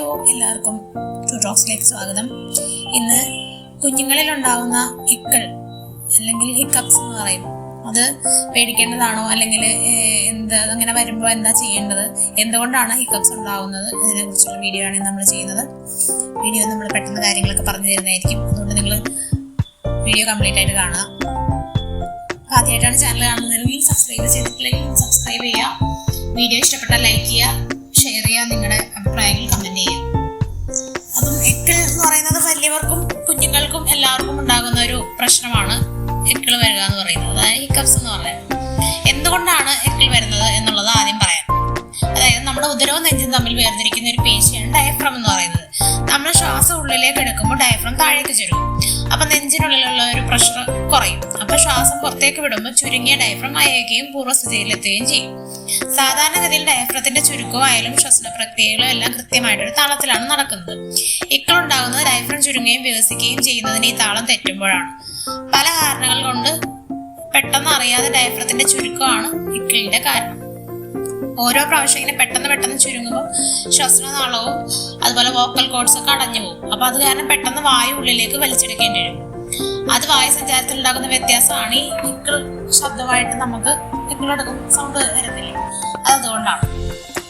Hello എല്ലാവർക്കും to ടോക്സിലേക്ക് സ്വാഗതം. ഇന്ന് കുഞ്ഞുങ്ങളിൽ ഉണ്ടാകുന്ന ഹിക്കൾ അല്ലെങ്കിൽ ഹിക്കപ്സ് എന്ന് പറയും. അത് പേടിക്കേണ്ടതാണോ? അല്ലെങ്കിൽ എന്ത് അങ്ങനെ വരുമ്പോൾ എന്താ ചെയ്യേണ്ടത്? എന്തുകൊണ്ടാണ് ഹിക്കപ്സ് ഉണ്ടാകുന്നത് ഇതിനെ കുറിച്ചുള്ള വീഡിയോ ആണ് നമ്മൾ ചെയ്യുന്നത്. വീഡിയോ നമ്മൾ പെട്ടെന്ന് കാര്യങ്ങളൊക്കെ പറഞ്ഞു തരുന്നതായിരിക്കും. അതുകൊണ്ട് നിങ്ങൾ വീഡിയോ കംപ്ലീറ്റ് ആയിട്ട് കാണുക. ആദ്യമായിട്ടാണ് ചാനൽ കാണുന്നതെങ്കിൽ സബ്സ്ക്രൈബ് ചെയ്തിട്ടില്ലെങ്കിൽ സബ്സ്ക്രൈബ് ചെയ്യുക. വീഡിയോ ഇഷ്ടപ്പെട്ടാൽ ലൈക്ക് ചെയ്യുക. ഷെയർ ചെയ്യുക നിങ്ങളുടെ അഭിപ്രായങ്ങൾ കമന്റ് ചെയ്യാം. അപ്പം എക്കിൾ എന്ന് പറയുന്നത് വലിയവർക്കും കുഞ്ഞുങ്ങൾക്കും എല്ലാവർക്കും ഉണ്ടാകുന്ന ഒരു പ്രശ്നമാണ് എക്കിൾ വരിക എന്ന് പറയുന്നത്. അതായത് ഹിക്കപ്സ് എന്ന് പറയുന്നത് എന്തുകൊണ്ടാണ് എക്കിൾ വരുന്നത് എന്നുള്ളത് ആദ്യം പറയാം. അതായത് നമ്മുടെ ഉദരവും നെഞ്ചും തമ്മിൽ വേർതിരിക്കുന്ന ഒരു പേശിയാണ് ഡയഫ്രം എന്ന് പറയുന്നത്. നമ്മുടെ ശ്വാസം ഉള്ളിലേക്ക് എടുക്കുമ്പോൾ ഡയഫ്രം താഴേക്ക് ചുരുങ്ങും. അപ്പൊ നെഞ്ചിനുള്ളിലുള്ള ഒരു പ്രഷർ കുറയും. അപ്പൊ ശ്വാസം പുറത്തേക്ക് വിടുമ്പോൾ ചുരുങ്ങിയ ഡയഫ്രം അയക്കുകയും പൂർവസ്ഥിതിയിലെത്തുകയും ചെയ്യും. സാധാരണഗതിയിൽ ഡയഫ്രത്തിന്റെ ചുരുക്കവും ആയാലും ശ്വസന പ്രക്രിയകളും എല്ലാം കൃത്യമായിട്ടൊരു താളത്തിലാണ് നടക്കുന്നത്. ഇക്കളുണ്ടാകുന്നത് ഡയഫ്രം ചുരുങ്ങുകയും വികസിക്കുകയും ചെയ്യുന്നതിന് ഈ താളം തെറ്റുമ്പോഴാണ്. പല കാരണങ്ങൾ കൊണ്ട് പെട്ടെന്ന് അറിയാതെ ഡയഫ്രത്തിന്റെ ചുരുക്കമാണ് ഇക്കളിന്റെ കാരണം. ഓരോ പ്രാവശ്യം ഇങ്ങനെ പെട്ടെന്ന് പെട്ടെന്ന് ചുരുങ്ങുമ്പോൾ ശ്വസനനാളവും അതുപോലെ വോക്കൽ കോഡ്സ് ഒക്കെ അടഞ്ഞു പോകും. അപ്പൊ അത് കാരണം പെട്ടെന്ന് വായു ഉള്ളിലേക്ക് വലിച്ചെടുക്കേണ്ടി വരും. അത് വായു സഞ്ചാരത്തിൽ ഉണ്ടാകുന്ന വ്യത്യാസമാണ് ഈ ഇക്കിൾ ശബ്ദമായിട്ട് നമുക്ക് ഇക്കിളെടുക്കും സൗണ്ട് വരുന്നില്ല. അത് അതുകൊണ്ടാണ്.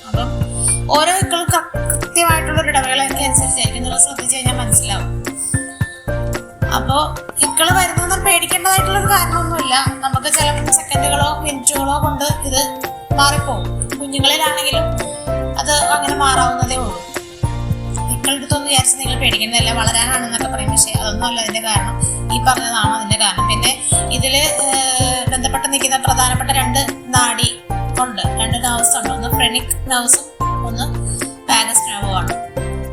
അപ്പം ഓരോ ഇക്കളും കൃത്യമായിട്ടുള്ള ഒരു ഇടവേളയൊക്കെ അനുസരിച്ചായിരിക്കും നിങ്ങൾ ശ്രദ്ധിച്ചു കഴിഞ്ഞാൽ മനസ്സിലാവും. അപ്പോ ഇക്കൾ വരുന്നതെന്ന് പേടിക്കേണ്ടതായിട്ടുള്ള ഒരു കാരണമൊന്നുമില്ല. നമുക്ക് ചില സെക്കൻഡുകളോ മിനിറ്റുകളോ കൊണ്ട് ഇത് മാറിപ്പോകും കുഞ്ഞുങ്ങളിലാണെങ്കിലും അത് അങ്ങനെ മാറാവുന്നതേ ഉള്ളൂ. ഇക്കളെടുത്തൊന്ന് വിചാരിച്ച് നിങ്ങൾ പേടിക്കുന്നതല്ല വളരാനാണെന്നൊക്കെ പറയും. പക്ഷേ അതൊന്നും അല്ല അതിന്റെ കാരണം. ഈ പറഞ്ഞതാണ് അതിന്റെ കാരണം. പിന്നെ ഏർ, ബന്ധപ്പെട്ട് നിൽക്കുന്ന പ്രധാനപ്പെട്ട രണ്ട് നാഡി ഉണ്ട്. രണ്ട് നർവ്സ് ഉണ്ട്. ഒന്ന് ഫ്രണിക് നർവ്സും ഒന്ന് വാഗസ് നർവുമാണ്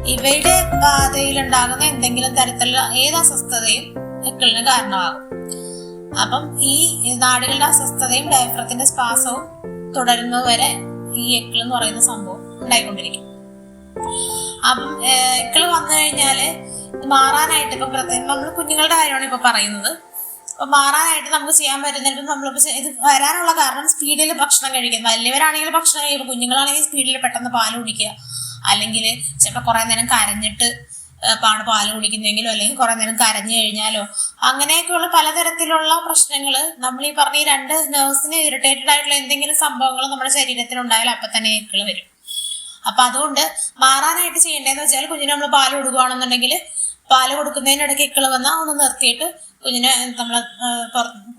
ഇവയുടെ പാതയിലുണ്ടാകുന്ന എന്തെങ്കിലും തരത്തിലുള്ള ഏത് അസ്വസ്ഥതയും എക്കിളിന് കാരണമാകും. അപ്പം ഈ നാടുകളുടെ അസ്വസ്ഥതയും ഡയഫ്രത്തിന്റെ സ്പാസവും തുടരുന്നതുവരെ ഈ എക്കിൾ എന്ന് പറയുന്ന സംഭവം ഉണ്ടായിക്കൊണ്ടിരിക്കും. അപ്പം എക്കിൾ വന്നു കഴിഞ്ഞാൽ മാറാനായിട്ട് ഇപ്പൊ പ്രത്യേകം നമ്മൾ കുഞ്ഞുങ്ങളുടെ കാര്യമാണ് ഇപ്പൊ പറയുന്നത്. അപ്പൊ മാറാനായിട്ട് നമുക്ക് ചെയ്യാൻ പറ്റുന്നില്ല നമ്മളിപ്പോ ഇത് വരാനുള്ള കാരണം സ്പീഡിൽ ഭക്ഷണം കഴിക്കുന്നത് വലിയവരാണെങ്കിൽ ഭക്ഷണം കഴിക്കുക കുഞ്ഞുങ്ങളാണെങ്കിൽ സ്പീഡിൽ പെട്ടെന്ന് പാൽ കുടിക്കുക. അല്ലെങ്കിൽ ചിലപ്പോൾ കുറെ നേരം കരഞ്ഞിട്ട് പാണ് പാൽ കുടിക്കുന്നെങ്കിലോ അല്ലെങ്കിൽ കുറെ നേരം കരഞ്ഞു കഴിഞ്ഞാലോ അങ്ങനെയൊക്കെയുള്ള പലതരത്തിലുള്ള പ്രശ്നങ്ങൾ നമ്മൾ ഈ പറഞ്ഞ രണ്ട് നേഴ്സിന് ഇറിറ്റേറ്റഡ് ആയിട്ടുള്ള എന്തെങ്കിലും സംഭവങ്ങൾ നമ്മുടെ ശരീരത്തിൽ ഉണ്ടായാൽ അപ്പൊ തന്നെ ഇക്കൾ വരും. അപ്പൊ അതുകൊണ്ട് മാറാനായിട്ട് ചെയ്യേണ്ടതെന്ന് വെച്ചാൽ കുഞ്ഞിന് നമ്മൾ പാൽ കൊടുക്കുകയാണെന്നുണ്ടെങ്കിൽ പാൽ കൊടുക്കുന്നതിനിടയ്ക്ക് ഇക്കൾ വന്നാൽ ഒന്ന് നിർത്തിയിട്ട് കുഞ്ഞിനെ നമ്മളെ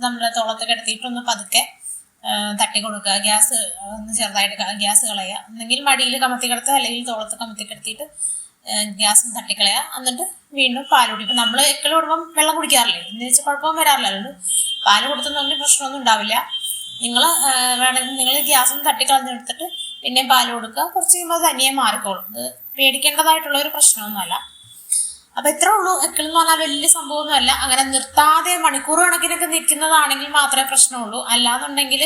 നമ്മുടെ തോളത്ത് കിടത്തിയിട്ട് ഒന്ന് പതുക്കെ തട്ടി കൊടുക്കുക. ഗ്യാസ് ഒന്ന് ചെറുതായിട്ട് ഗ്യാസ് കളയുക. ഒന്നെങ്കിൽ മടിയിൽ കമത്തി കിടത്തുക അല്ലെങ്കിൽ തോളത്ത് കമത്തി കിടത്തിയിട്ട് ഗ്യാസ് തട്ടിക്കളയുക എന്നിട്ട് വീണ്ടും പാൽ കുടിക്കും നമ്മൾ എക്കൾ കൊടുക്കുമ്പോൾ വെള്ളം കുടിക്കാറില്ലേ? എന്ന് വെച്ചാൽ കുഴപ്പം വരാറില്ല. അതുകൊണ്ട് പാൽ കൊടുത്തെന്ന് പ്രശ്നമൊന്നും ഉണ്ടാവില്ല. നിങ്ങൾ വേണമെങ്കിൽ നിങ്ങൾ ഗ്യാസും തട്ടിക്കളഞ്ഞെടുത്തിട്ട് പിന്നെ പാൽ കൊടുക്കുക. കുറച്ച് കഴിയുമ്പോൾ അത് തനിയെ മാറിക്കോളും. ഇത് പേടിക്കേണ്ടതായിട്ടുള്ള ഒരു പ്രശ്നമൊന്നുമല്ല. അപ്പൊ ഇത്രേ ഉള്ളൂ. എക്കളെന്ന് എന്ന് പറഞ്ഞാൽ വലിയ സംഭവമൊന്നുമല്ല. അങ്ങനെ നിർത്താതെ മണിക്കൂർ കണക്കിനൊക്കെ നിൽക്കുന്നതാണെങ്കിൽ മാത്രമേ പ്രശ്നമുള്ളൂ. അല്ലാന്നുണ്ടെങ്കിൽ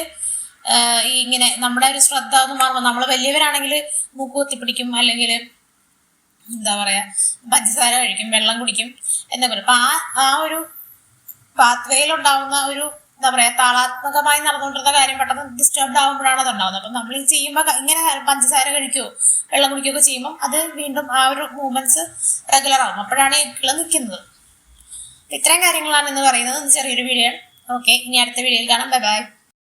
ഈ ഇങ്ങനെ നമ്മുടെ ഒരു ശ്രദ്ധ ഒന്ന് മാറുമ്പോൾ നമ്മൾ വലിയവരാണെങ്കിൽ മൂക്ക് കുത്തിപ്പിടിക്കും. അല്ലെങ്കിൽ എന്താ പറയാ പഞ്ചസാര കഴിക്കും വെള്ളം കുടിക്കും എന്നൊക്കെ. അപ്പൊ ആ ആ ഒരു പാത്വേയിലുണ്ടാവുന്ന ഒരു എന്താ പറയാ താളാത്മകമായി നടന്നുകൊണ്ടിരുന്ന കാര്യം പെട്ടെന്ന് ഡിസ്റ്റർബ്ഡ് ആകുമ്പോഴാണ് അത് ഉണ്ടാവുന്നത്. അപ്പൊ നമ്മൾ ഈ ചെയ്യുമ്പോൾ ഇങ്ങനെ പഞ്ചസാര കഴിക്കുകയോ വെള്ളം കുടിക്കുകയോ ചെയ്യുമ്പോൾ അത് വീണ്ടും ആ ഒരു മൂവ്മെന്റ്സ് റെഗുലർ ആവും. അപ്പോഴാണ് ഇക്കിൾ നിൽക്കുന്നത്. ഇത്രയും കാര്യങ്ങളാണ് ഇന്ന് പറയുന്നത്. ചെറിയൊരു വീഡിയോ ഓക്കെ ഇനി അടുത്ത വീഡിയോയിൽ കാണാം. Bye bye